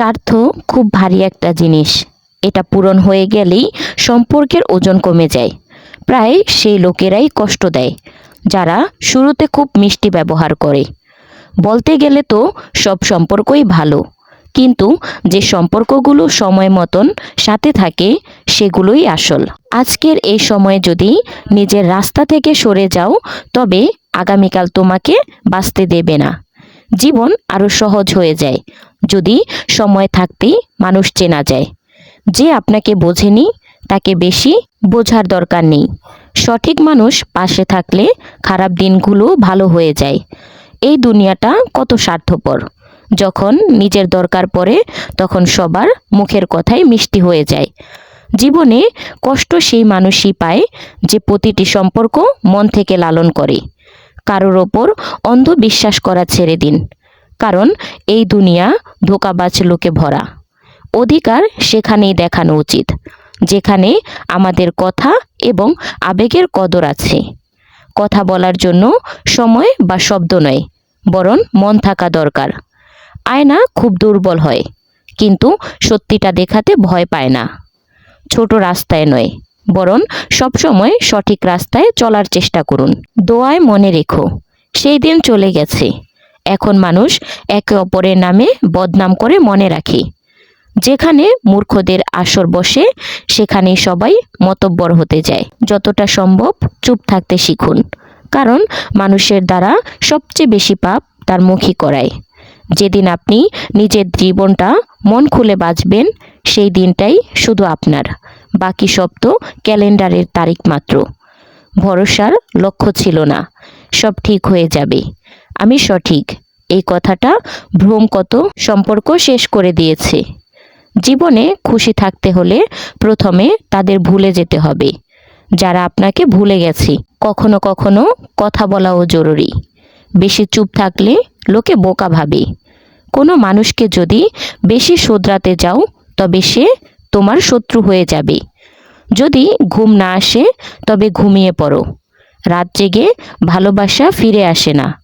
স্বার্থ খুব ভারী একটা জিনিস। এটা পূরণ হয়ে গেলেই সম্পর্কের ওজন কমে যায়। প্রায় সেই লোকেরাই কষ্ট দেয়, যারা শুরুতে খুব মিষ্টি ব্যবহার করে। বলতে গেলে তো সব সম্পর্কই ভালো, কিন্তু যে সম্পর্কগুলো সময় মতন সাথে থাকে, সেগুলোই আসল। আজকের এই সময়ে যদি নিজের রাস্তা থেকে সরে যাও, তবে আগামীকাল তোমাকে বাঁচতে দেবে না। জীবন আরও সহজ হয়ে যায়। যদি সময় থাকতেই মানুষ চেনা যায়। যে আপনাকে বোঝেনি, তাকে বেশি বোঝার দরকার নেই। সঠিক মানুষ পাশে থাকলে খারাপ দিনগুলো ভালো হয়ে যায়। এই দুনিয়াটা কত স্বার্থপর। যখন নিজের দরকার পড়ে, তখন সবার মুখের কথাই মিষ্টি হয়ে যায়। জীবনে কষ্ট সেই মানুষই পায় যে প্রতিটি সম্পর্ক মন থেকে লালন করে। কারোর ওপর অন্ধবিশ্বাস করা ছেড়ে দিন। কারণ এই দুনিয়া ধোকাবাজ লোকে ভরা। অধিকার সেখানেই দেখানো উচিত, যেখানে আমাদের কথা এবং আবেগের কদর আছে। কথা বলার জন্য সময় বা শব্দ নয়, বরং মন থাকা দরকার। আয়না খুব দুর্বল হয়, কিন্তু সত্যিটা দেখাতে ভয় পায় না। ছোট রাস্তায় নয় বরং সবসময় সঠিক রাস্তায় চলার চেষ্টা করুন। দোয়ায় মনে রেখো, সেই দিন চলে গেছে। এখন মানুষ একে অপরের নামে বদনাম করে মনে রাখে। যেখানে মূর্খদের আসর বসে সেখানে সবাই মতব্বর হতে যায়। যতটা সম্ভব চুপ থাকতে শিখুন, কারণ মানুষের দ্বারা সবচেয়ে বেশি পাপ তার মুখী করায়। যেদিন আপনি নিজের জীবনটা মন খুলে বাঁচবেন, সেই দিনটাই শুধু আপনার। বাকি সব তো ক্যালেন্ডারের তারিখ মাত্র। ভরসার লক্ষ্য ছিল না। সব ঠিক হয়ে যাবে। আমি সঠিক। এই কথাটা ভ্রম কত সম্পর্ক শেষ করে দিয়েছে। জীবনে খুশি থাকতে হলে প্রথমে তাদের ভুলে যেতে হবে। যারা আপনাকে ভুলে গেছে, কখনো কখনো কথা বলাও জরুরি। বেশি চুপ থাকলে লোকে বোকা ভাবে। কোনো মানুষকে যদি বেশি শোধরাতে যাও, তবে সে তোমার শত্রু হয়ে যাবে। যদি ঘুম না আসে, তবে ঘুমিয়ে পড়ো। রাত জেগে ভালোবাসা ফিরে আসে না।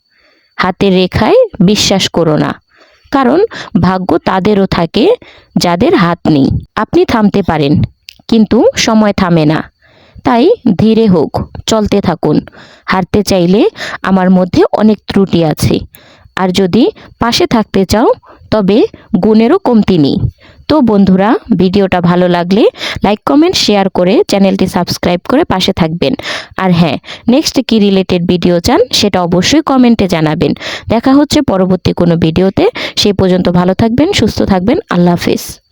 হাতের রেখায় বিশ্বাস করো না। কারণ ভাগ্য তাদেরও থাকে যাদের হাত নেই। আপনি থামতে পারেন, কিন্তু সময় থামে না। তাই ধীরে হোক, চলতে থাকুন। হারতে চাইলে আমার মধ্যে অনেক ত্রুটি আছে। আর যদি পাশে থাকতে চাও, তবে গুণেরও কমতি নেই। তো বন্ধুরা, ভিডিওটা ভালো লাগলে লাইক, কমেন্ট, শেয়ার করে চ্যানেলটি সাবস্ক্রাইব করে পাশে থাকবেন। আর হ্যাঁ নেক্সট কি রিলেটেড ভিডিও চান, সেটা অবশ্যই কমেন্টে জানাবেন। দেখা হচ্ছে পরবর্তী কোনো ভিডিওতে। সেই পর্যন্ত ভালো থাকবেন, সুস্থ থাকবেন। আল্লাহ হাফিজ।